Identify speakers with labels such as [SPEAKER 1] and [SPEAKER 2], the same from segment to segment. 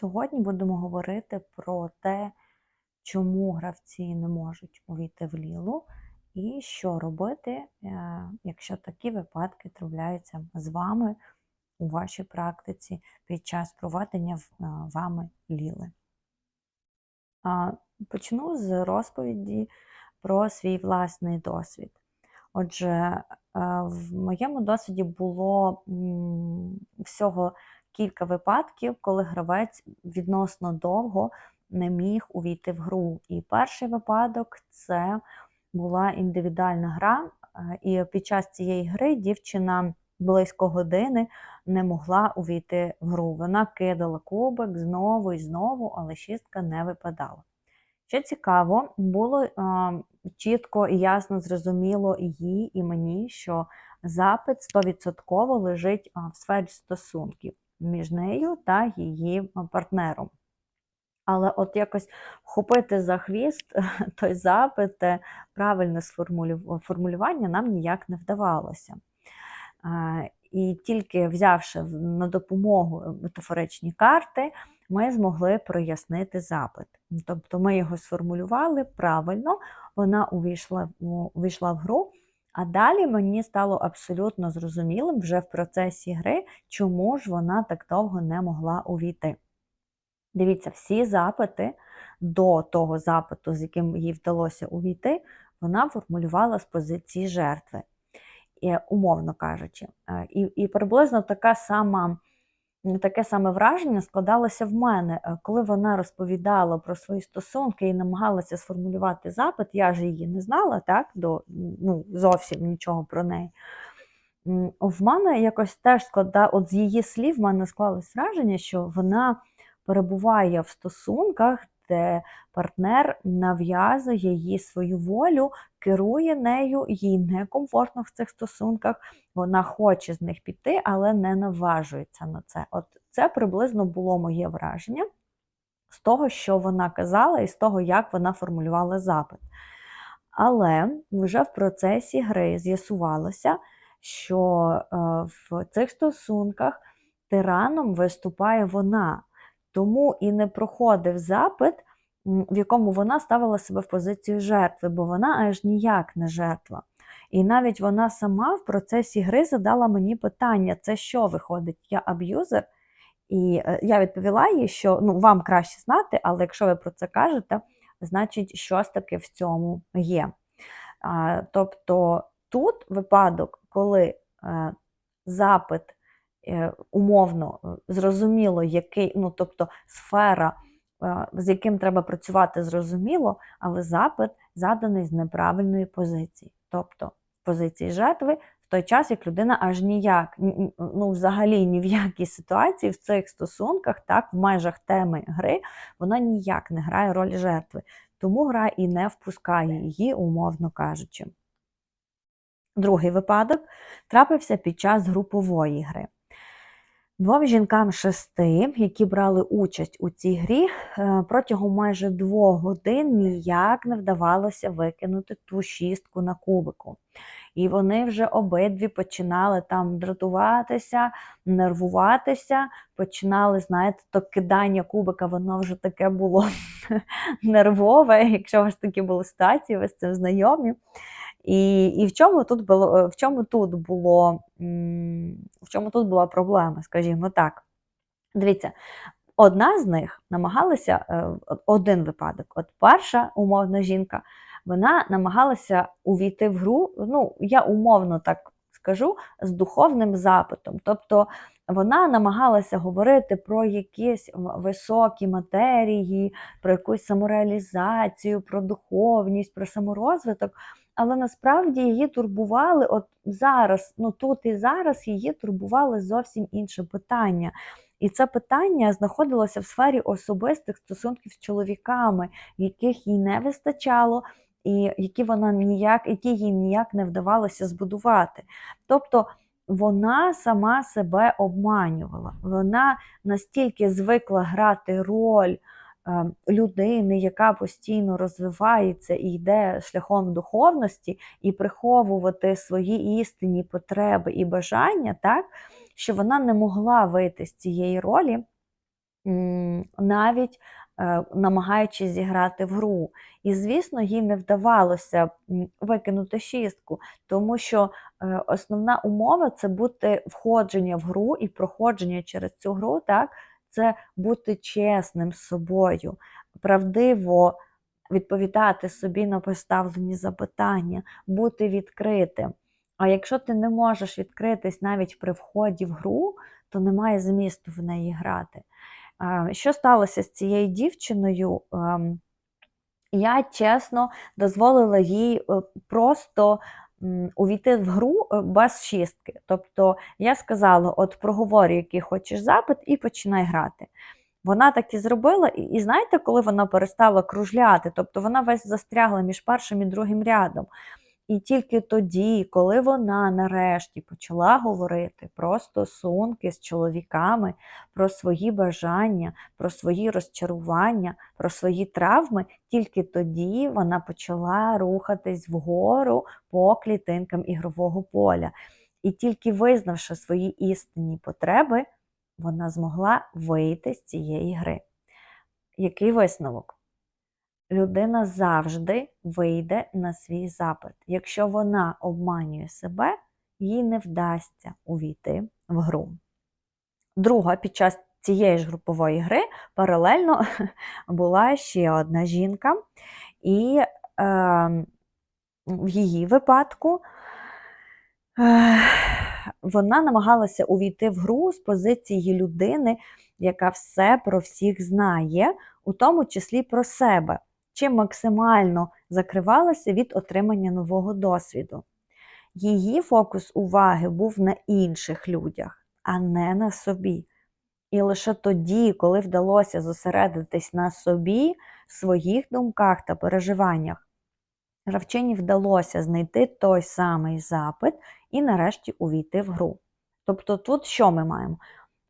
[SPEAKER 1] Сьогодні будемо говорити про те, чому гравці не можуть увійти в лілу, і що робити, е, якщо такі випадки трапляються з вами у вашій практиці під час проведення е, вами ліли. Почну з розповіді про свій власний досвід. Отже, е, в моєму досвіді було всього кілька випадків, коли гравець відносно довго не міг увійти в гру. І перший випадок це була індивідуальна гра, е, і під час цієї гри дівчина близько години не могла увійти в гру. Вона кидала кубик знову і знову, але шістка не випадала. Що цікаво, було е, чітко і ясно зрозуміло і їй, і мені, що запит 100% лежить в сфері стосунків між нею та її партнером. Але от якось вхопити за хвіст той запит, е, правильне формулювання нам ніяк не вдавалося. І тільки взявши на допомогу е, метафоричні карти, ми змогли прояснити запит. Тобто ми його сформулювали правильно, вона увійшла, увійшла в гру, а далі мені стало абсолютно зрозумілим вже в процесі гри, чому ж вона так довго не могла увійти. Дивіться, всі запити до того запиту, з яким їй вдалося увійти, вона формулювала з позиції жертви, умовно кажучи. Е, І, і приблизно така сама, таке саме враження складалося в мене, Е, коли вона розповідала про свої стосунки і намагалася сформулювати запит, я ж її не знала, так, до, ну, зовсім нічого про неї. В мене якось теж склада, от з її слів, в мене склалось враження, що вона перебуває в стосунках, де партнер нав'язує їй свою волю, керує нею, їй некомфортно в цих стосунках. Вона хоче з них піти, але не наважується на це. От це приблизно було моє враження з того, що вона казала, і з того, як вона формулювала запит. Але вже в процесі гри з'ясувалося, що е, в цих стосунках тираном виступає вона. Тому і не проходив запит, в якому вона ставила себе в позицію жертви, бо вона аж ніяк не жертва. І навіть вона сама в процесі гри задала мені питання: це що виходить? Я аб'юзер? І е, я відповіла їй, що ну, вам краще знати, але якщо ви про це кажете, значить, щось таке в цьому є. А, тобто тут випадок, коли е, запит умовно е, зрозуміло, який, ну тобто сфера, е, з яким треба працювати, зрозуміло, але запит заданий з неправильної позиції. Тобто позиції жертви в той час, як людина аж ніяк, ну взагалі ні в якій ситуації в цих стосунках, так, в межах теми гри, вона ніяк не грає роль жертви. Тому гра і не впускає її, умовно кажучи. Другий випадок трапився під час групової гри. Двом жінкам шести, які брали участь у цій грі, е, протягом майже двох годин ніяк не вдавалося викинути ту шістку на кубику. І вони вже обидві починали там дратуватися, нервуватися, починали, знаєте, то кидання кубика, воно вже таке було нервове, якщо у вас такі були ситуації, ви з цим знайомі. І, і в чому тут було, в чому тут було, в чому тут була проблема, скажімо так. Дивіться, одна з них намагалася, е, один випадок, от перша умовна жінка, вона намагалася увійти в гру, ну, я умовно так скажу, з духовним запитом. Тобто вона намагалася говорити про якісь високі матерії, про якусь самореалізацію, про духовність, про саморозвиток. Але насправді її турбували от зараз, ну тут і зараз її турбували зовсім інше питання. І це питання знаходилося в сфері особистих стосунків з чоловіками, яких їй не вистачало, і які вона ніяк, які їй ніяк не вдавалося збудувати. Тобто вона сама себе обманювала. Вона настільки звикла грати роль е, людини, яка постійно розвивається і йде шляхом духовності, і приховувати свої істинні потреби і бажання, так, що вона не могла вийти з цієї ролі. навіть намагаючись зіграти в гру. І, звісно, їй не вдавалося викинути шістку, тому що е, основна умова це бути входження в гру і проходження через цю гру, так, це бути чесним з собою, правдиво відповідати собі на поставлені запитання, бути відкритим. А якщо ти не можеш відкритись навіть при вході в гру, то немає змісту в неї грати. А, Що сталося з цією дівчиною? Ем, Я чесно дозволила їй е, просто увійти в гру е, без шістки. Тобто я сказала: от проговорюй, який хочеш запит, і починай грати. Вона так і зробила, і, і знаєте, коли вона перестала кружляти, тобто вона весь застрягла між першим і другим рядом. І тільки тоді, коли вона нарешті почала говорити про стосунки з чоловіками, про свої бажання, про свої розчарування, про свої травми, тільки тоді вона почала рухатись вгору по клітинкам ігрового поля. І тільки визнавши свої істинні потреби, вона змогла вийти з цієї гри. Який висновок? Людина завжди вийде на свій запит. Якщо вона обманює себе, їй не вдасться увійти в гру. Друга, під час цієї ж групової гри паралельно була ще одна жінка, і е, в її випадку вона намагалася увійти в гру з позиції людини, яка все про всіх знає, у тому числі про себе чим максимально закривалася від отримання нового досвіду. Її фокус уваги був на інших людях, а не на собі. І лише тоді, коли вдалося зосередитись на собі, своїх думках та переживаннях, гравчині вдалося знайти той самий запит і нарешті увійти в гру. Тобто тут що ми маємо?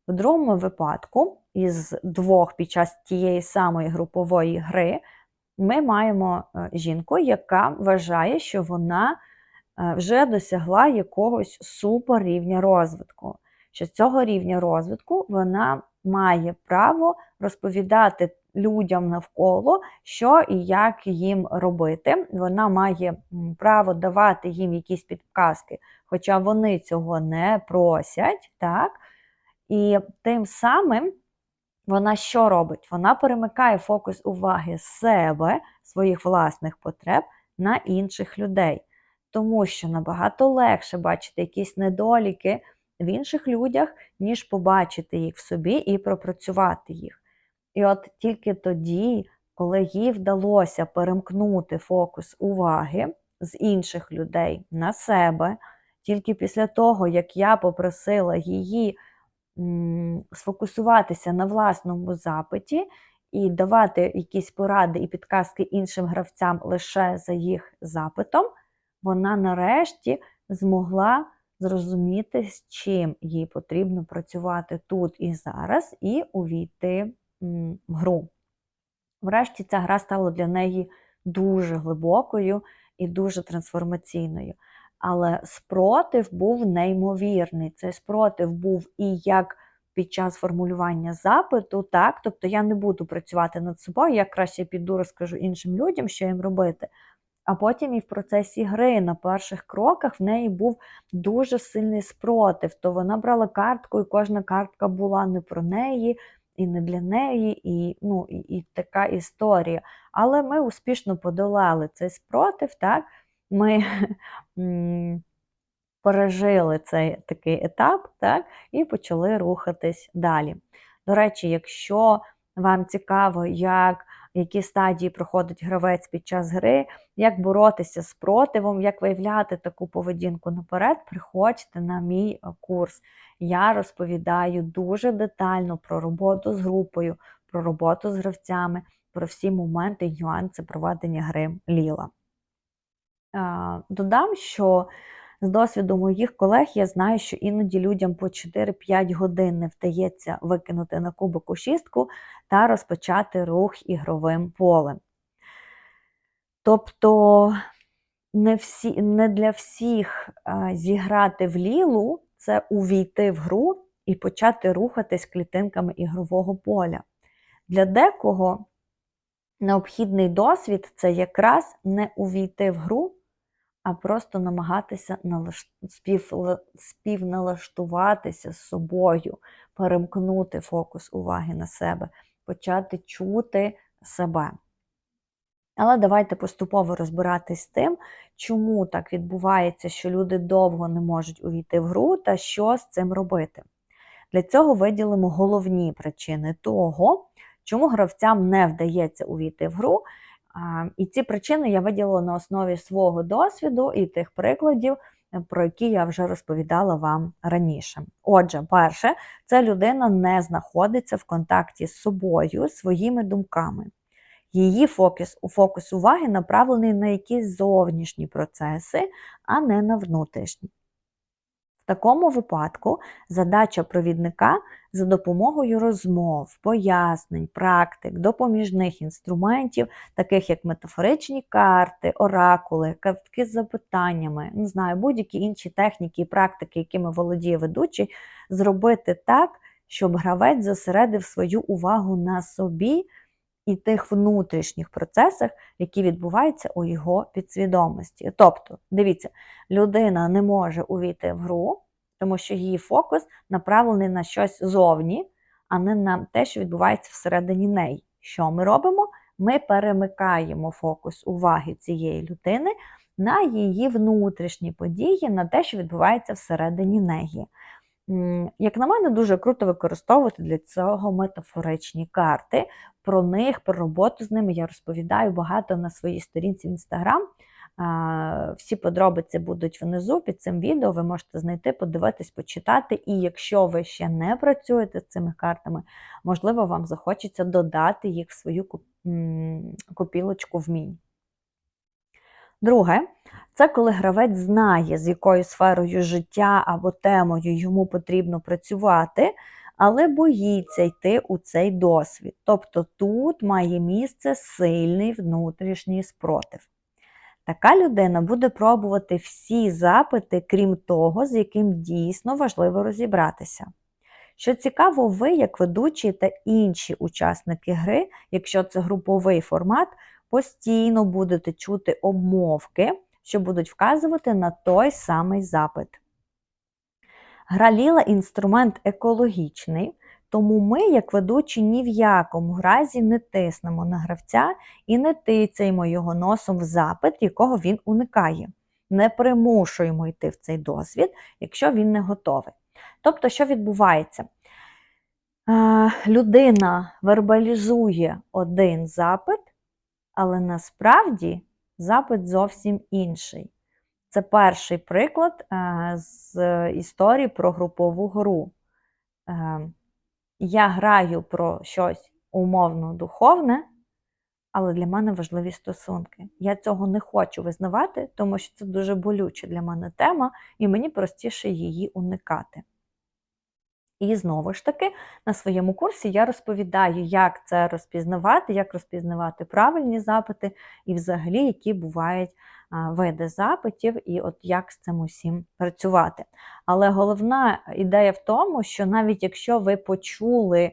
[SPEAKER 1] В другому випадку, із двох під час тієї самої групової гри, ми маємо е, жінку, яка вважає, що вона е, вже досягла якогось суперрівня розвитку. Що з цього рівня розвитку вона має право розповідати людям навколо, що і як їм робити. Вона має право давати їм якісь підказки, хоча вони цього не просять. так? І тим самим вона що робить? Вона перемикає фокус уваги себе, своїх власних потреб на інших людей. Тому що набагато легше бачити якісь недоліки в інших людях, ніж побачити їх в собі і пропрацювати їх. І от тільки тоді, коли їй вдалося перемкнути фокус уваги з інших людей на себе, тільки після того, як я попросила її сфокусуватися на власному запиті і давати якісь поради і підказки іншим гравцям лише за їх запитом, вона нарешті змогла зрозуміти, з чим їй потрібно працювати тут і зараз, і увійти в гру. Врешті ця гра стала для неї дуже глибокою і дуже трансформаційною. Але спротив був неймовірний. Цей спротив був і як під час формулювання запиту, так, тобто я не буду працювати над собою, я краще піду, розкажу іншим людям, що їм робити. А потім і в процесі гри на перших кроках в неї був дуже сильний спротив. То вона брала картку, і кожна картка була не про неї, і не для неї, і ну, і, і така історія. Але ми успішно подолали цей спротив. так, ми пережили цей такий етап, так, і почали рухатись далі. До речі, якщо вам цікаво, як які стадії проходить гравець під час гри, як боротися з противом, як виявляти таку поведінку наперед, приходьте на мій курс. Я розповідаю дуже детально про роботу з групою, про роботу з гравцями, про всі моменти і нюанси проведення гри Ліла. Додам, що з досвіду моїх колег я знаю, що іноді людям по 4-5 годин не вдається викинути на кубику шістку та розпочати рух ігровим полем. Тобто не всі, не для всіх зіграти в лілу це увійти в гру і почати рухатись клітинками ігрового поля. Для декого необхідний досвід це якраз не увійти в гру, а просто намагатися налаш... спів... співналаштуватися з собою, перемкнути фокус уваги на себе, почати чути себе. Але давайте поступово розбиратись з тим, чому так відбувається, що люди довго не можуть увійти в гру та що з цим робити. Для цього виділимо головні причини того, чому гравцям не вдається увійти в гру. І ці причини я виділила на основі свого досвіду і тих прикладів, про які я вже розповідала вам раніше. Отже, перше, це людина не знаходиться в контакті з собою, своїми думками. Її фокус фокус уваги направлений на якісь зовнішні процеси, а не на внутрішні. Такому випадку задача провідника за допомогою розмов, пояснень, практик, допоміжних інструментів, таких як метафоричні карти, оракули, картки з запитаннями, не знаю, будь-які інші техніки і практики, якими володіє ведучий, зробити так, щоб гравець зосередив свою увагу на собі і тих внутрішніх процесах, які відбуваються у його підсвідомості. Тобто, дивіться, людина не може увійти в гру, тому що її фокус направлений на щось зовні, а не на те, що відбувається всередині неї. Що ми робимо? Ми перемикаємо фокус уваги цієї людини на її внутрішні події, на те, що відбувається всередині неї. Як на мене, дуже круто використовувати для цього метафоричні карти. Про них, про роботу з ними я розповідаю багато на своїй сторінці в Інстаграм. Всі подробиці будуть внизу під цим відео. Ви можете знайти, подивитись, почитати. І якщо ви ще не працюєте з цими картами, можливо, вам захочеться додати їх в свою копілочку вмінь. Друге, це коли гравець знає, з якою сферою життя або темою йому потрібно працювати, але боїться йти у цей досвід. Тобто тут має місце сильний внутрішній спротив. Така людина буде пробувати всі запити, крім того, з яким дійсно важливо розібратися. Що цікаво, ви, як ведучі та інші учасники гри, якщо це груповий формат, постійно будете чути обмовки, що будуть вказувати на той самий запит. Граліла інструмент екологічний, тому ми, як ведучі, ні в якому разі не тиснемо на гравця і не тицяємо його носом в запит, якого він уникає. Не примушуємо йти в цей досвід, якщо він не готовий. Тобто, що відбувається? Людина вербалізує один запит, але насправді запит зовсім інший. Це перший приклад е, з історії про групову гру. Е, я граю про щось умовно духовне, але для мене важливі стосунки. Я цього не хочу визнавати, тому що це дуже болюча для мене тема, і мені простіше її уникати. І знову ж таки, на своєму курсі я розповідаю, як це розпізнавати, як розпізнавати правильні запити, і взагалі, які бувають види запитів, і от як з цим усім працювати. Але головна ідея в тому, що навіть якщо ви почули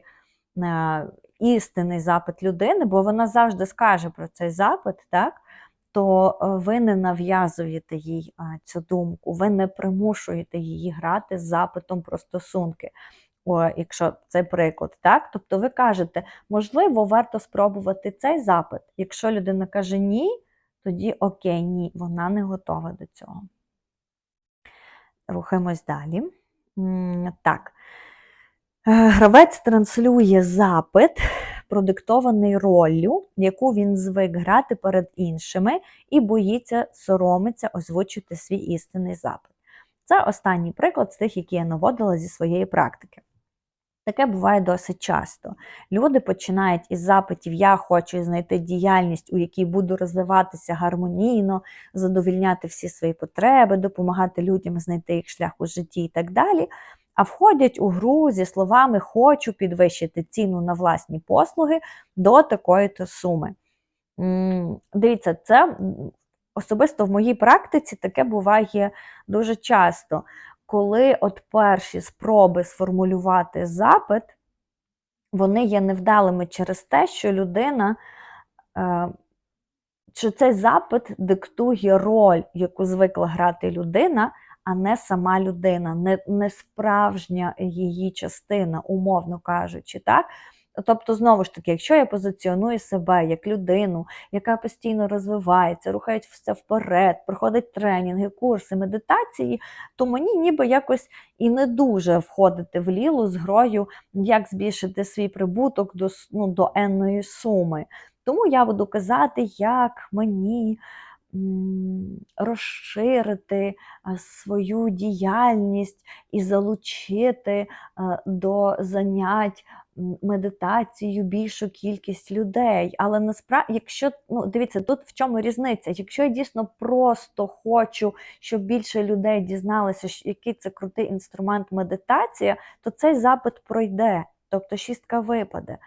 [SPEAKER 1] істинний запит людини, бо вона завжди скаже про цей запит, так? То е, ви не нав'язуєте їй цю думку, ви не примушуєте її грати з запитом про стосунки. О, якщо це приклад, так? Тобто ви кажете, можливо, варто спробувати цей запит. Якщо людина каже ні, тоді окей, ні, вона не готова до цього. Рухаємось далі. Так. Е, гравець транслює запит продиктований роллю, яку він звик грати перед іншими, і боїться, соромиться озвучити свій істинний запит. Це останній приклад з тих, які я наводила зі своєї практики. Таке буває досить часто. Люди починають із запитів Я хочу знайти діяльність, у якій буду розвиватися гармонійно, задовільняти всі свої потреби, допомагати людям знайти їх шлях у житті і так далі а входять у гру зі словами Хочу підвищити ціну на власні послуги до такої-то суми. Дивіться, це особисто в моїй практиці таке буває дуже часто. коли от перші спроби сформулювати запит, вони є невдалими через те, що людина, е, що цей запит диктує роль, яку звикла грати людина, а не сама людина, не, не справжня її частина, умовно кажучи. так? Тобто, знову ж таки, якщо я позиціоную себе як людину, яка постійно розвивається, рухається вперед, проходить тренінги, курси, медитації, то мені ніби якось і не дуже входити в лілу з грою, як збільшити свій прибуток до ну, до енної суми. Тому я буду казати, як мені розширити свою діяльність і залучити до занять медитацією більшу кількість людей. Але насправді, якщо ну дивіться, тут в чому різниця? Якщо я дійсно просто хочу, щоб більше людей дізналися, який це крутий інструмент медитація, то цей запит пройде. Тобто шістка випаде.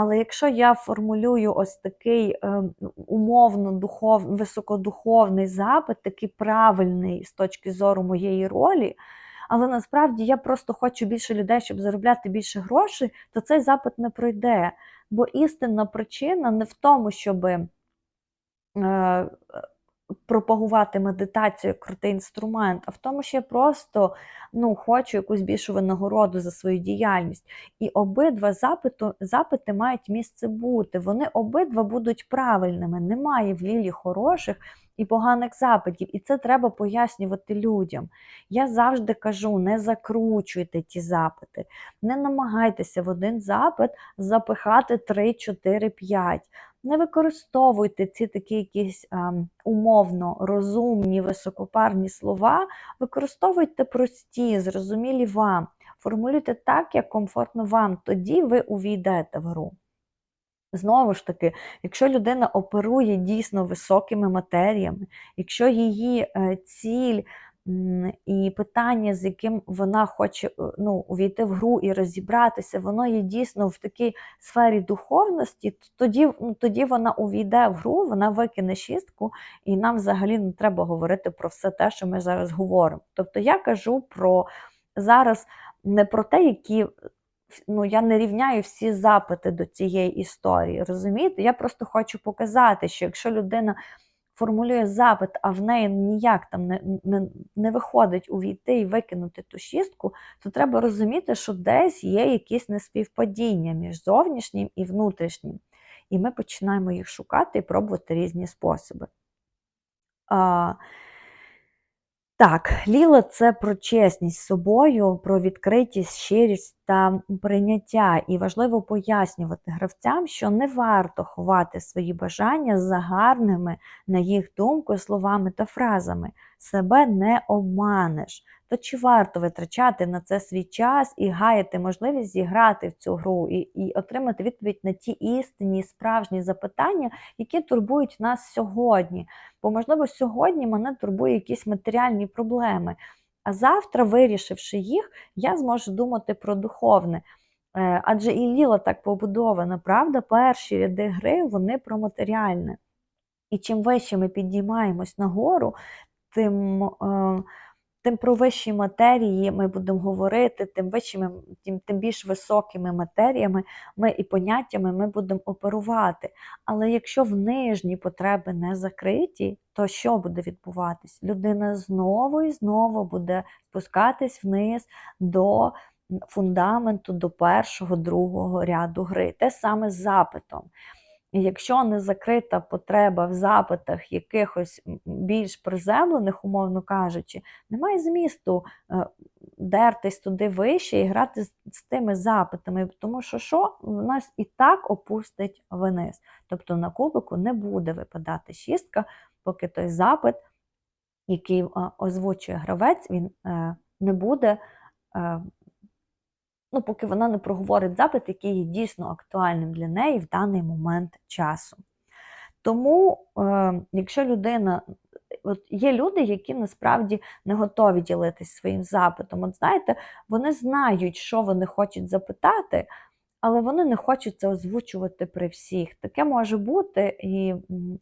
[SPEAKER 1] Але якщо я формулюю ось такий е, умовно духов, високодуховний запит, такий правильний з точки зору моєї ролі, але насправді я просто хочу більше людей, щоб заробляти більше грошей, то цей запит не пройде. Бо істинна причина не в тому, щоб е, пропагувати медитацію як крутий інструмент, а в тому, що я просто ну, хочу якусь більшу винагороду за свою діяльність. І обидва запиту, запити мають місце бути. Вони обидва будуть правильними. Немає в лілі хороших і поганих запитів. І це треба пояснювати людям. Я завжди кажу: не закручуйте ті запити, не намагайтеся в один запит запихати 3, 4, 5. Не використовуйте ці такі якісь а, умовно розумні, високопарні слова, використовуйте прості, зрозумілі вам. Формулюйте так, як комфортно вам, тоді ви увійдете в гру. Знову ж таки, якщо людина оперує дійсно високими матеріями, якщо її е, ціль і питання, з яким вона хоче е, ну, увійти в гру і розібратися, воно є дійсно в такій сфері духовності, тоді тоді вона увійде в гру, вона викине шістку, і нам взагалі не треба говорити про все те, що ми зараз говоримо. Тобто я кажу про зараз не про те, які ну, я не рівняю всі запити до цієї історії. Розумієте? Я просто хочу показати, що якщо людина формулює запит, а в неї ніяк там не, не, не виходить увійти і викинути ту шістку, то треба розуміти, що десь є якісь неспівпадіння між зовнішнім і внутрішнім. І ми починаємо їх шукати і пробувати різні способи. А, так, ліла це про чесність з собою, про відкритість, щирість та прийняття. І важливо пояснювати гравцям, що не варто ховати свої бажання за гарними, на їх думку, словами та фразами. Себе не обманеш то чи варто витрачати на це свій час і гаяти можливість зіграти в цю гру і і отримати відповідь на ті істинні, справжні запитання, які турбують нас сьогодні? Бо, можливо, сьогодні мене турбує якісь матеріальні проблеми. А завтра, вирішивши їх, я зможу думати про духовне. Е, адже і ліла так побудована, правда, перші ряди гри вони про матеріальне. І чим вище ми підіймаємось нагору, тим. Тим про вищі матерії ми будемо говорити, тим вищими, тим, тим більш високими матеріями ми і поняттями ми будемо оперувати. Але якщо в нижні потреби не закриті, то що буде відбуватись? Людина знову і знову буде спускатись вниз до фундаменту, до першого, другого ряду гри. Те саме з запитом. Якщо не закрита потреба в запитах якихось більш приземлених, умовно кажучи, немає змісту е, дертись туди вище і грати з, з тими запитами, тому що що в нас і так опустить вниз. Тобто на кубику не буде випадати шістка, поки той запит, який е, озвучує гравець, він е, не буде ну, поки вона не проговорить запит, який є дійсно актуальним для неї в даний момент часу. Тому, е, якщо людина, от є люди, які насправді не готові ділитися своїм запитом. От знаєте, вони знають, що вони хочуть запитати, але вони не хочуть це озвучувати при всіх. Таке може бути, і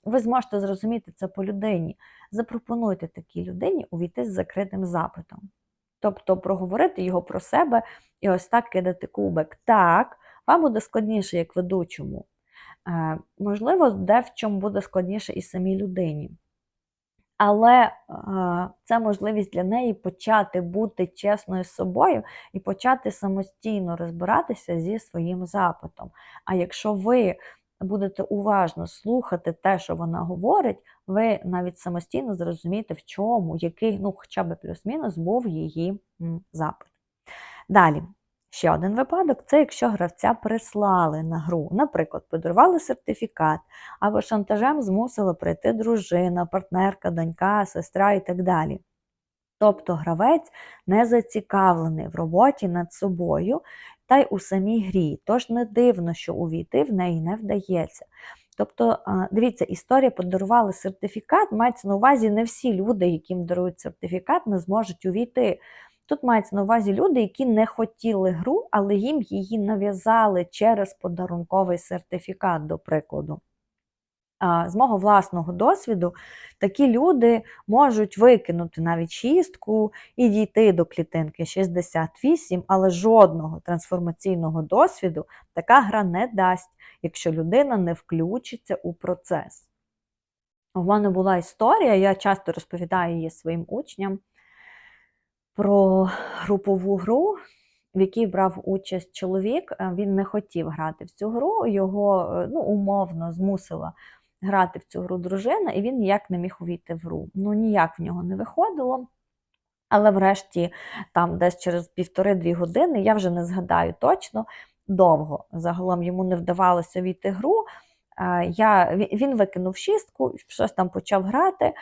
[SPEAKER 1] ви зможете зрозуміти це по людині. Запропонуйте такій людині увійти з закритим запитом. Тобто проговорити його про себе і ось так кидати кубик. Так, вам буде складніше, як ведучому. Е, можливо, де в чому буде складніше і самій людині. Але е, це можливість для неї почати бути чесною з собою і почати самостійно розбиратися зі своїм запитом. А якщо ви будете уважно слухати те, що вона говорить, ви навіть самостійно зрозумієте, в чому, який, ну, хоча б плюс-мінус, був її запит. Далі. Ще один випадок це якщо гравця прислали на гру, наприклад, подарували сертифікат, або шантажем змусила прийти дружина, партнерка, донька, сестра і так далі. Тобто гравець не зацікавлений в роботі над собою та й у самій грі, тож не дивно, що увійти в неї не вдається. Тобто, дивіться, історія подарували сертифікат, мається на увазі не всі люди, яким дарують сертифікат, не зможуть увійти. Тут мається на увазі люди, які не хотіли гру, але їм її нав'язали через подарунковий сертифікат, до прикладу. З мого власного досвіду, такі люди можуть викинути навіть шістку і дійти до клітинки 68, але жодного трансформаційного досвіду така гра не дасть, якщо людина не включиться у процес. У мене була історія, я часто розповідаю її своїм учням про групову гру, в якій брав участь чоловік. Е, він не хотів грати в цю гру, його е, ну, умовно змусила грати в цю гру дружина, і він ніяк не міг увійти в гру. Ну, ніяк в нього не виходило. Але врешті, там десь через півтори-дві години, я вже не згадаю точно, довго загалом йому не вдавалося війти гру. Е, я, Він викинув шістку, щось там почав грати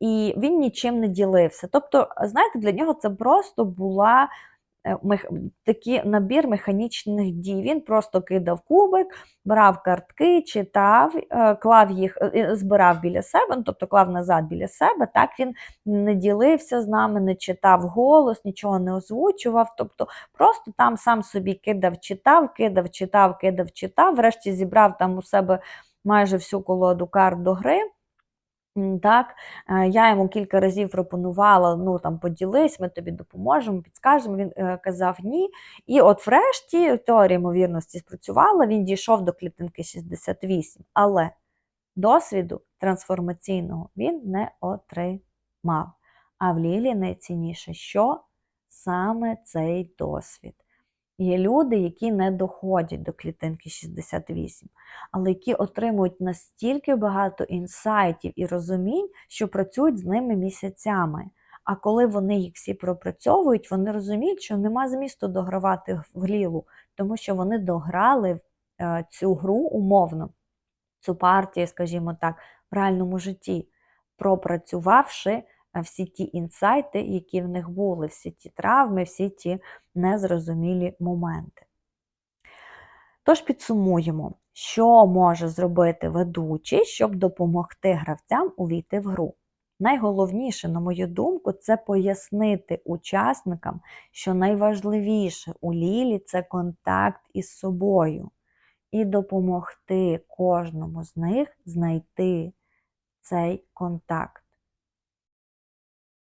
[SPEAKER 1] і він нічим не ділився. Тобто, знаєте, для нього це просто була такий набір механічних дій. Він просто кидав кубик, брав картки, читав, е, клав їх, е, збирав біля себе, ну, тобто клав назад біля себе. Так він не ділився з нами, не читав голос, нічого не озвучував. Тобто просто там сам собі кидав, читав, кидав, читав, кидав, читав. Врешті зібрав там у себе майже всю колоду карт до гри. Так, е, Я йому кілька разів пропонувала, ну там поділись, ми тобі допоможемо, підскажемо. Він е, казав ні. І от врешті теорія ймовірності спрацювала, він дійшов до клітинки 68, але досвіду трансформаційного він не отримав. А в Лілі найцінніше, що саме цей досвід. Є люди, які не доходять до клітинки 68, але які отримують настільки багато інсайтів і розумінь, що працюють з ними місяцями. А коли вони їх всі пропрацьовують, вони розуміють, що нема змісту догравати в лілу, тому що вони дограли е, цю гру умовно, цю партію, скажімо так, в реальному житті, пропрацювавши всі ті інсайти, які в них були, всі ті травми, всі ті незрозумілі моменти. Тож підсумуємо, що може зробити ведучий, щоб допомогти гравцям увійти в гру. Найголовніше, на мою думку, це пояснити учасникам, що найважливіше у Лілі це контакт із собою, і допомогти кожному з них знайти цей контакт.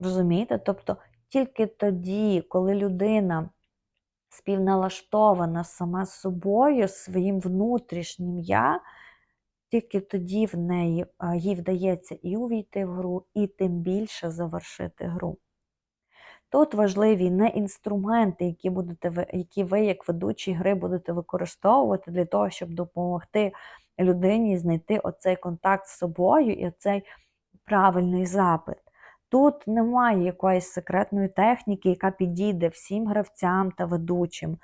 [SPEAKER 1] Розумієте? Тобто тільки тоді, коли людина співналаштована сама з собою, своїм внутрішнім я, тільки тоді в неї їй вдається і увійти в гру, і тим більше завершити гру. Тут важливі не інструменти, які будете які ви, як ведучі гри, будете використовувати для того, щоб допомогти людині знайти оцей контакт з собою і оцей правильний запит. Тут немає якоїсь секретної техніки, яка підійде всім гравцям та ведучим.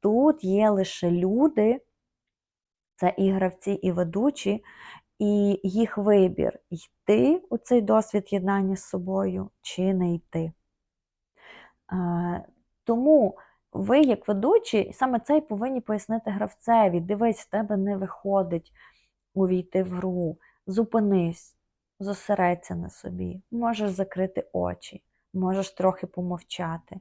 [SPEAKER 1] Тут є лише люди, це і гравці, і ведучі, і їх вибір йти у цей досвід єднання з собою чи не йти. Тому ви, як ведучі, саме це і повинні пояснити гравцеві. Дивись, в тебе не виходить увійти в гру, зупинись зосередься на собі, можеш закрити очі, можеш трохи помовчати,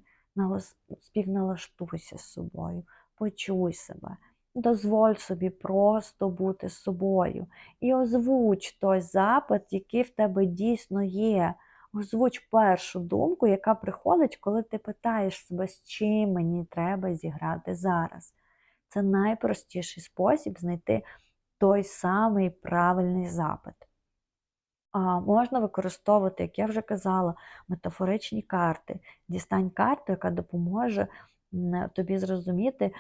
[SPEAKER 1] співналаштуйся з собою, почуй себе, дозволь собі просто бути з собою і озвуч той запит, який в тебе дійсно є. Озвуч першу думку, яка приходить, коли ти питаєш себе, з чим мені треба зіграти зараз. Це найпростіший спосіб знайти той самий правильний запит. Можна використовувати, як я вже казала, метафоричні карти. Дістань карту, яка допоможе тобі зрозуміти,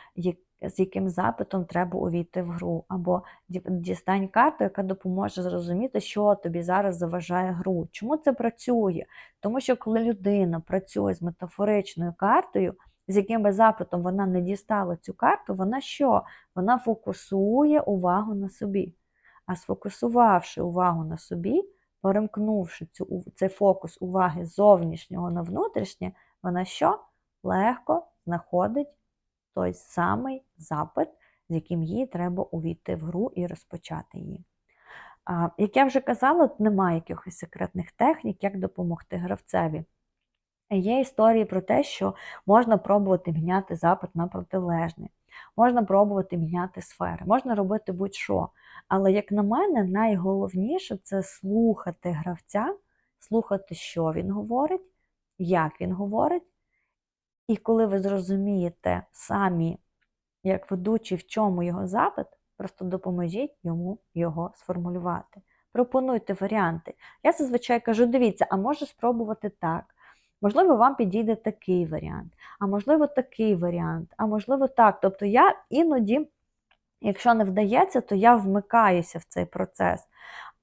[SPEAKER 1] з яким запитом треба увійти в гру. Або дістань карту, яка допоможе зрозуміти, що тобі зараз заважає гру. Чому це працює? Тому що коли людина працює з метафоричною картою, з яким би запитом вона не дістала цю карту, вона що? Вона фокусує увагу на собі. А сфокусувавши увагу на собі, перемкнувши цю, цей фокус уваги зовнішнього на внутрішнє, вона що? Легко знаходить той самий запит, з яким їй треба увійти в гру і розпочати її. Як я вже казала, немає якихось секретних технік, як допомогти гравцеві. Є історії про те, що можна пробувати міняти запит на протилежний, можна пробувати міняти сфери, можна робити будь-що. Але, як на мене, найголовніше це слухати гравця, слухати, що він говорить, як він говорить. І коли ви зрозумієте самі, як ведучий, в чому його запит, просто допоможіть йому його сформулювати. Пропонуйте варіанти. Я зазвичай кажу: дивіться, а може спробувати так. Можливо, вам підійде такий варіант, а можливо, такий варіант, а можливо, так. Тобто я іноді, якщо не вдається, то я вмикаюся в цей процес.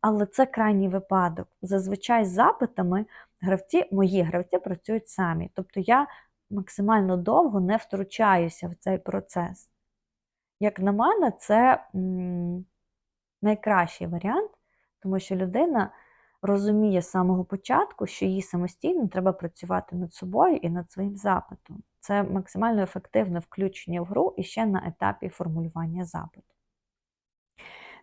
[SPEAKER 1] Але це крайній випадок. Зазвичай з запитами гравці, мої гравці працюють самі. Тобто я максимально довго не втручаюся в цей процес. Як на мене, це найкращий варіант, тому що людина розуміє з самого початку, що їй самостійно треба працювати над собою і над своїм запитом. Це максимально ефективне включення в гру і ще на етапі формулювання запиту.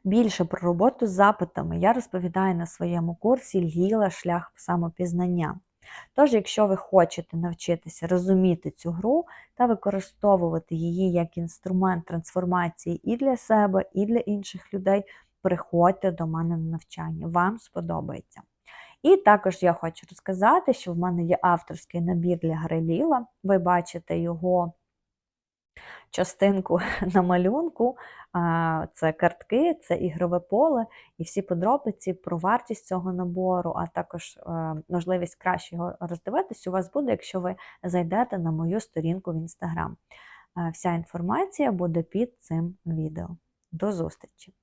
[SPEAKER 1] Більше про роботу з запитами я розповідаю на своєму курсі Ліла шлях самопізнання. Тож, якщо ви хочете навчитися розуміти цю гру та використовувати її як інструмент трансформації і для себе, і для інших людей, приходьте до мене на навчання. Вам сподобається. І також я хочу розказати, що в мене є авторський набір для гри Ліла. Ви бачите його частинку на малюнку. Це картки, це ігрове поле і всі подробиці про вартість цього набору, а також е, можливість краще його роздивитись у вас буде, якщо ви зайдете на мою сторінку в Інстаграм. Вся інформація буде під цим відео. До зустрічі!